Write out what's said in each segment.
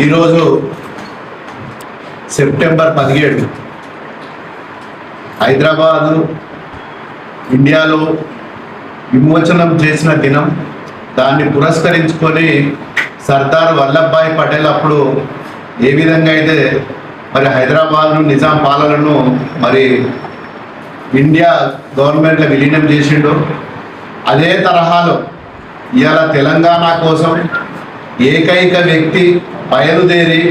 ఈరోజు సెప్టెంబర్ పదిహేడు హైదరాబాదు ఇండియాలో విమోచనం చేసిన దినం. దాన్ని పురస్కరించుకొని సర్దార్ వల్లభాయ్ పటేల్ అప్పుడు ఏ విధంగా అయితే మరి హైదరాబాద్ను నిజాం పాలనను మరి ఇండియా గవర్నమెంట్లో విలీనం చేసిండు అదే తరహాలో ఇవాళ తెలంగాణ కోసం ఏకైక వ్యక్తి బయలుదేరి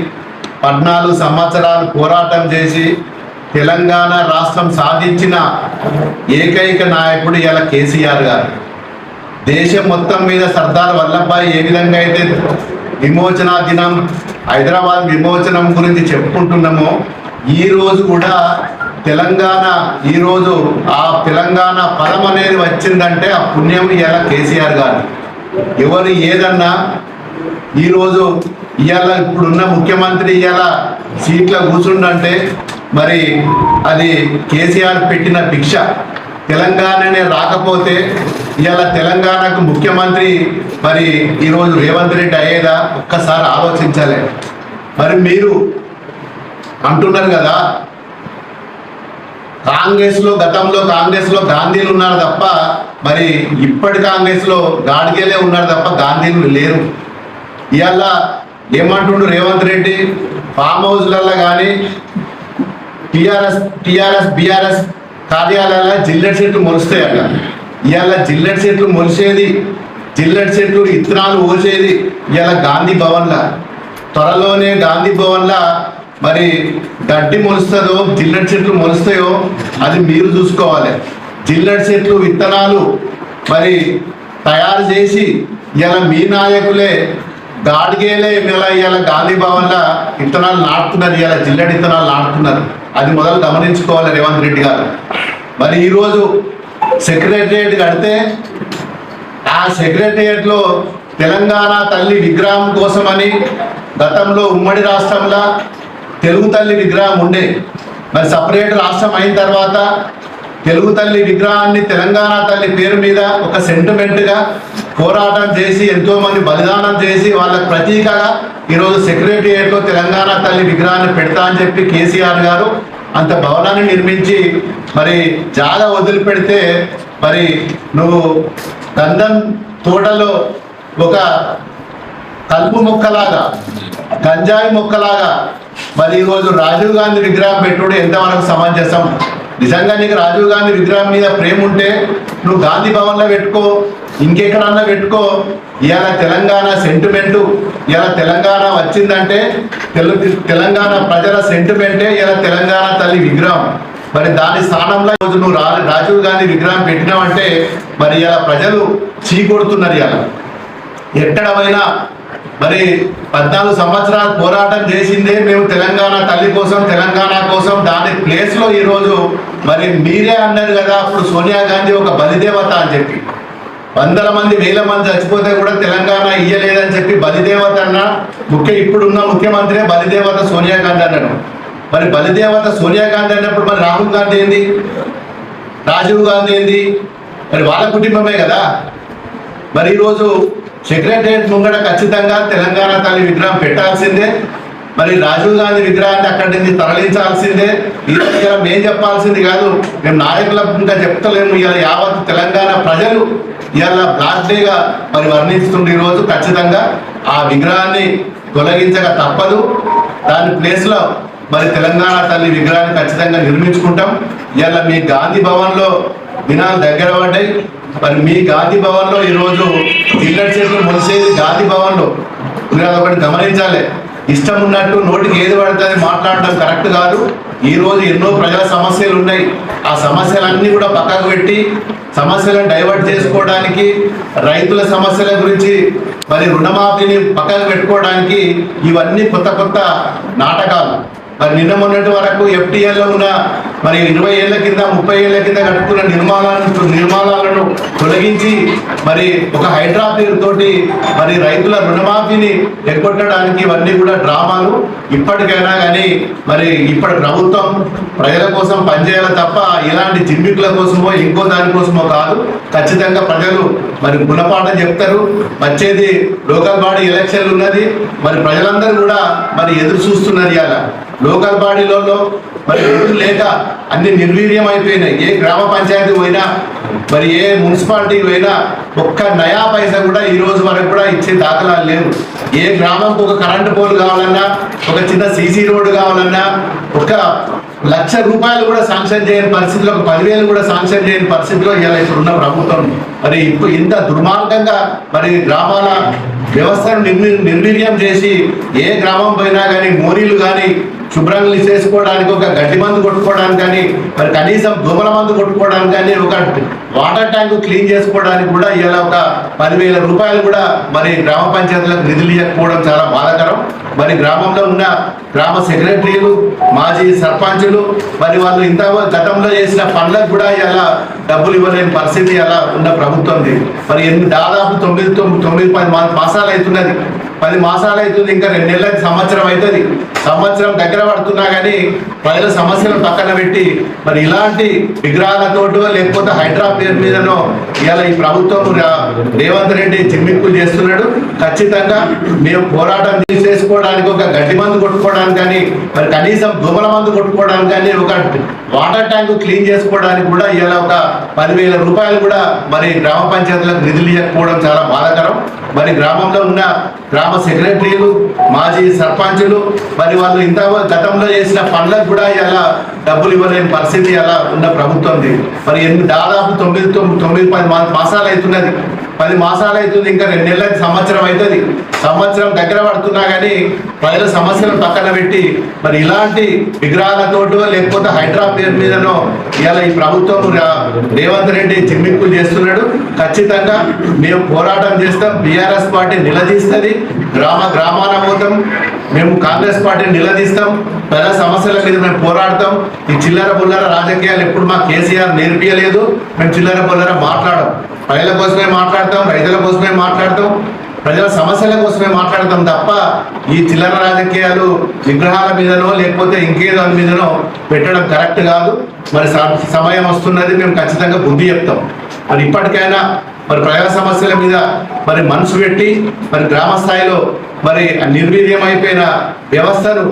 పద్నాలుగు సంవత్సరాలు పోరాటం చేసి తెలంగాణ రాష్ట్రం సాధించిన ఏకైక నాయకుడు ఇలా కేసీఆర్ గారు. దేశం మొత్తం మీద సర్దార్ వల్లభాయ్ ఏ విధంగా అయితే విమోచన దినం హైదరాబాద్ విమోచనం గురించి చెప్పుకుంటున్నామో ఈరోజు కూడా తెలంగాణ ఈ రోజు ఆ తెలంగాణ పదం అనేది వచ్చిందంటే ఆ పుణ్యం ఇలా కేసీఆర్ గారు. ఎవరు ఏదన్నా ఈరోజు ఇవాళ ఇప్పుడున్న ముఖ్యమంత్రి ఇవాళ సీట్లో కూర్చుండంటే మరి అది కేసీఆర్ పెట్టిన భిక్ష. తెలంగాణనే రాకపోతే ఇవాళ తెలంగాణకు ముఖ్యమంత్రి మరి ఈరోజు రేవంత్ రెడ్డి అయ్యేదా? ఒక్కసారి ఆలోచించాలి. మరి మీరు అంటున్నారు కదా కాంగ్రెస్లో గతంలో కాంగ్రెస్లో గాంధీలు ఉన్నారు తప్ప మరి ఇప్పటి కాంగ్రెస్లో గాడిగేలే గాడ్గేలే ఉన్నారు తప్ప గాంధీలు లేరు. ఇవాళ ఏమంటుండు రేవంత్ రెడ్డి? ఫామ్ హౌస్లలో కానీ టిఆర్ఎస్ టిఆర్ఎస్ బిఆర్ఎస్ కార్యాలయాల జిల్లెట్ సెట్లు మొలుస్తాయి అక్కడ ఇవాళ జిల్లెట్ సెట్లు మొలిసేది జిల్లెట్ సెట్లు ఇత్తనాలు పోసేది ఇవాళ గాంధీ భవన్లా. త్వరలోనే గాంధీ భవన్లా మరి గడ్డి మొలుస్తుందో జిల్లెట్ చెట్లు మొలుస్తాయో అది మీరు చూసుకోవాలి. జిల్లెట్ చెట్లు విత్తనాలు మరి తయారు చేసి ఇలా మీ నాయకులే గాడిగేలే ఇలా ఇలా గాంధీ భవన్లో విత్తనాలు నాటుతున్నారు ఇలా జిల్లెడ్ విత్తనాలు నాటుతున్నారు. అది మొదలు గమనించుకోవాలి రేవంత్ రెడ్డి గారు. మరి ఈరోజు సెక్రటరియట్ కడితే ఆ సెక్రటరియట్లో తెలంగాణ తల్లి విగ్రహం కోసమని గతంలో ఉమ్మడి రాష్ట్రంలో తెలుగు తల్లి విగ్రహం ఉండే. మరి సపరేట్ రాష్ట్రం అయిన తర్వాత తెలుగు తల్లి విగ్రహాన్ని తెలంగాణ తల్లి పేరు మీద ఒక సెంటిమెంట్గా పోరాటం చేసి ఎంతోమంది బలిదానం చేసి వాళ్ళకి ప్రతీకగా ఈరోజు సెక్రటరియట్లో తెలంగాణ తల్లి విగ్రహాన్ని పెడతా అని చెప్పి కేసీఆర్ గారు అంత భవనాన్ని నిర్మించి మరి జాగా వదిలిపెడితే మరి నువ్వు గంధం తోటలో ఒక కలుపు మొక్కలాగా గంజాయి మొక్కలాగా మరి ఈరోజు రాజీవ్ గాంధీ విగ్రహం పెట్టుడు ఎంతవరకు సమంజసం? నిజంగా నీకు రాజీవ్ గాంధీ విగ్రహం మీద ప్రేమ ఉంటే నువ్వు గాంధీ భవన్లో పెట్టుకో ఇంకెక్కడన్నా పెట్టుకో. ఇవాళ తెలంగాణ సెంటిమెంటు ఇలా తెలంగాణ వచ్చిందంటే తెలు తెలంగాణ ప్రజల సెంటిమెంటే ఇలా తెలంగాణ తల్లి విగ్రహం. మరి దాని స్థానంలో ఈరోజు నువ్వు రా రాజీవ్ గాంధీ విగ్రహం పెట్టినావంటే మరి ఇలా ప్రజలు చీకొడుతున్నారు ఇలా ఎక్కడమైనా మరి పద్నాలుగు సంవత్సరాలు పోరాటం చేసిందే మేము తెలంగాణ తల్లి కోసం తెలంగాణ కోసం. దాని ప్లేస్లో ఈరోజు మరి మీరే అన్నారు కదా అప్పుడు సోనియా గాంధీ ఒక బలిదేవత అని చెప్పి. వందల మంది వేల మంది చచ్చిపోతే కూడా తెలంగాణ ఇయ్యలేదని చెప్పి బలిదేవత అన్న ముఖ్య ఇప్పుడున్న ముఖ్యమంత్రి బలిదేవత సోనియా గాంధీ అన్నాడు. మరి బలిదేవత సోనియా గాంధీ అన్నప్పుడు మరి రాహుల్ గాంధీ ఏంది? రాజీవ్ గాంధీ ఏంది? మరి వాళ్ళ కుటుంబమే కదా. మరి ఈరోజు సెక్రటరియట్ ముంగడ ఖచ్చితంగా తెలంగాణ తల్లి విగ్రహం పెట్టాల్సిందే. మరి రాజీవ్ గాంధీ విగ్రహాన్ని అక్కడి నుంచి తరలించాల్సిందే. ఈ దగ్గర మేము చెప్పాల్సింది కాదు మేము నాయకులకు ఇంకా చెప్తలేము. ఇవాళ యావత్ తెలంగాణ ప్రజలు ఇవాళ బ్లాక్ డేగా మరి వర్ణిస్తుండే ఈరోజు ఖచ్చితంగా. ఆ విగ్రహాన్ని తొలగించక తప్పదు. దాని ప్లేస్లో మరి తెలంగాణ తల్లి విగ్రహాన్ని ఖచ్చితంగా నిర్మించుకుంటాం. ఇలా మీ గాంధీ భవన్లో దినాలు దగ్గర పడ్డాయి. మరి మీ గాంధీ భవన్లో ఈరోజు జిల్లెట్ చేతులు మునిసేది గాంధీ భవన్లో మీరు గమనించాలి. ఇష్టం ఉన్నట్టు నోటికి ఏది పడుతుంది మాట్లాడడం కరెక్ట్ కాదు. ఈరోజు ఎన్నో ప్రజల సమస్యలు ఉన్నాయి. ఆ సమస్యలన్నీ కూడా పక్కకు పెట్టి సమస్యలను డైవర్ట్ చేసుకోవడానికి రైతుల సమస్యల గురించి మరి రుణమాఫీని పక్కకు పెట్టుకోవడానికి ఇవన్నీ కొత్త కొత్త నాటకాలు. మరి నిన్న మొన్నటి వరకు ఎఫ్టీఎల్లో ఉన్న మరి ఇరవై ఏళ్ళ కింద ముప్పై ఏళ్ళ కింద కట్టుకున్న నిర్మాణాలను నిర్మాణాలను తొలగించి మరి ఒక హైడ్రా పేరుతోటి మరి రైతుల రుణమాఫీని ఎగ్గొట్టడానికి ఇవన్నీ కూడా డ్రామాలు. ఇప్పటికైనా కానీ మరి ఇప్పటి ప్రభుత్వం ప్రజల కోసం పనిచేయాలి తప్ప ఇలాంటి జిమ్మికుల కోసమో ఇంకో దానికోసమో కాదు. ఖచ్చితంగా ప్రజలు మరి గుణపాఠం చెప్తారు. వచ్చేది లోకల్ బాడీ ఎలక్షన్లు ఉన్నది. మరి ప్రజలందరూ కూడా మరి ఎదురు చూస్తున్నారు ఇలా లోకల్ బాడీలలో మరి లేక అన్ని నిర్వీర్యం అయిపోయినాయి ఏ గ్రామ పంచాయతీ పోయినా మరి ఏ మున్సిపాలిటీ పోయినా ఒక్క నయా పైసా కూడా ఈ రోజు వరకు కూడా ఇచ్చే దాఖలాలు లేవు. ఏ గ్రామంకు ఒక కరెంటు పోల్ కావాలన్నా ఒక చిన్న సీసీ రోడ్డు కావాలన్నా ఒక లక్ష రూపాయలు కూడా శాంక్షన్ చేయని పరిస్థితిలో ఒక పదివేలు కూడా శాంక్షన్ చేయని పరిస్థితిలో ఇలా ఇప్పుడున్న ప్రభుత్వం. మరి ఇప్పుడు ఇంత దుర్మార్గంగా మరి గ్రామాల వ్యవస్థను నిర్వీర్యం చేసి ఏ గ్రామం పోయినా కానీ మోరీలు కానీ శుభ్రంగా చేసుకోవడానికి ఒక గడ్డి మందు కొట్టుకోవడానికి కానీ మరి కనీసం దోమల మందు కొట్టుకోవడానికి కానీ ఒక వాటర్ ట్యాంక్ క్లీన్ చేసుకోవడానికి కూడా ఇలా ఒక పదివేల రూపాయలు కూడా మరి గ్రామ పంచాయతీలకు నిధులు ఇవ్వకపోవడం చాలా బాధాకరం. మరి గ్రామంలో ఉన్న గ్రామ సెక్రటరీలు మాజీ సర్పంచులు మరి వాళ్ళు ఇంత గతంలో చేసిన పనులకు కూడా ఇలా డబ్బులు ఇవ్వలేని పరిస్థితి అలా ఉన్న ప్రభుత్వంది. మరి ఎన్ని దాదాపు తొమ్మిది తొమ్మిది తొమ్మిది పది మాసాలు అవుతున్నది. పది మాసాలు అవుతుంది ఇంకా రెండు నెలలకి సంవత్సరం అవుతుంది సంవత్సరం దగ్గర పడుతున్నా కానీ ప్రజల సమస్యలను పక్కన పెట్టి మరి ఇలాంటి విగ్రహాలతోటో లేకపోతే హైడ్రా పేరు మీదనో ఇవాళ ఈ ప్రభుత్వం రేవంత్ రెడ్డి చిమ్మిక్కులు చేస్తున్నాడు. ఖచ్చితంగా మేము పోరాటం చేసుకోవడానికి ఒక గడ్డి మందు కొట్టుకోవడానికి కానీ మరి కనీసం దుమల మందు కొట్టుకోవడానికి కానీ ఒక వాటర్ ట్యాంక్ క్లీన్ చేసుకోవడానికి కూడా ఇలా ఒక పదివేల రూపాయలు కూడా మరి గ్రామ పంచాయతీలకు నిధులు ఇవ్వకపోవడం చాలా బాధాకరం. మరి గ్రామంలో ఉన్న గ్రామ సెక్రటరీలు మాజీ సర్పంచులు మరి వాళ్ళు ఇంత గతంలో చేసిన పనులకు కూడా ఇలా డబ్బులు ఇవ్వలేని పరిస్థితి అలా ఉన్న ప్రభుత్వంది మరి ఎన్ని దాదాపు తొమ్మిది తొమ్మిది తొమ్మిది పది మాసాలు అవుతున్నది. పది మాసాలు అవుతుంది ఇంకా రెండు నెలలకి సంవత్సరం అవుతుంది సంవత్సరం దగ్గర పడుతున్నా కానీ ప్రజల సమస్యలను పక్కన పెట్టి మరి ఇలాంటి విగ్రహాలతోటో లేకపోతే హైడ్రా పేరు మీదనో ఇవాళ ఈ ప్రభుత్వం రేవంత్ రెడ్డి చిమ్మిక్కులు చేస్తున్నాడు. ఖచ్చితంగా మేము పోరాటం చేస్తాం. బీఆర్ఎస్ పార్టీ నిలదీస్తుంది. గ్రామ గ్రామాన పోతాం. మేము కాంగ్రెస్ పార్టీ నిలదీస్తాం. ప్రజా సమస్యల మీద మేము పోరాడతాం. ఈ చిల్లర బుల్లర రాజకీయాలు ఎప్పుడు మా కేసీఆర్ నేర్పించలేదు మేము చిల్లర బుల్లర మాట్లాడం ప్రజల కోసమే మాట్లాడతాం రైతుల కోసమే మాట్లాడతాం ప్రజల సమస్యల కోసమే మాట్లాడతాం తప్ప ఈ చిల్లర రాజకీయాలు విగ్రహాల మీదనో లేకపోతే ఇంకే దాని మీదనో పెట్టడం కరెక్ట్ కాదు. మరి సమయం వస్తున్నది మేము ఖచ్చితంగా బుద్ధి చెప్తాం. మరి ఇప్పటికైనా మరి ప్రజా సమస్యల మీద మరి మనసు పెట్టి మరి గ్రామ స్థాయిలో మరి నిర్వీర్యమైపోయిన అయిపోయిన వ్యవస్థను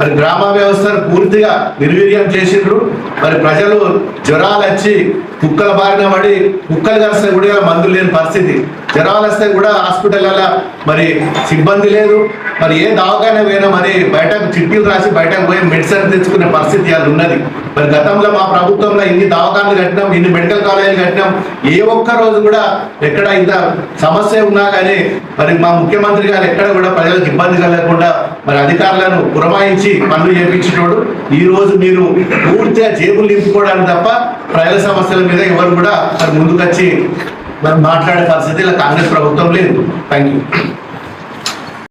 మరి గ్రామ వ్యవస్థను పూర్తిగా నిర్వీర్యం చేసిండ్రు. మరి ప్రజలు జ్వరాలు వచ్చి కుక్కల బారిన పడి కుక్కలు కాస్తే కూడా మందులు లేని పరిస్థితి. జ్వరాలు వస్తే కూడా హాస్పిటల్లో మరి సిబ్బంది లేదు. మరి ఏ దవాఖాన పోయినా మరి బయటకు చిట్టీలు రాసి బయటకు పోయి మెడిసిన్ తెచ్చుకునే పరిస్థితి అది ఉన్నది. మరి గతంలో మా ప్రభుత్వంలో ఇన్ని దవాఖానలు కట్టినాం ఇన్ని మెడికల్ కాలేజీలు కట్టినాం. ఏ ఒక్క రోజు కూడా ఎక్కడ ఇంత సమస్య ఉన్నా కానీ మరి మా ముఖ్యమంత్రి గారు ఎక్కడ కూడా ప్రజలకు ఇబ్బంది కలగకుండా మరి అధికారులను పురమాయించి పనులు చేపించినోడు ఈ రోజు మీరు పూర్తిగా జేబులు నింపుకోవడానికి తప్ప ప్రజల సమస్యల మీద ఎవరు కూడా మరి ముందుకొచ్చి మరి మాట్లాడే పరిస్థితి ఇలా కాంగ్రెస్ ప్రభుత్వం లేదు. Thank you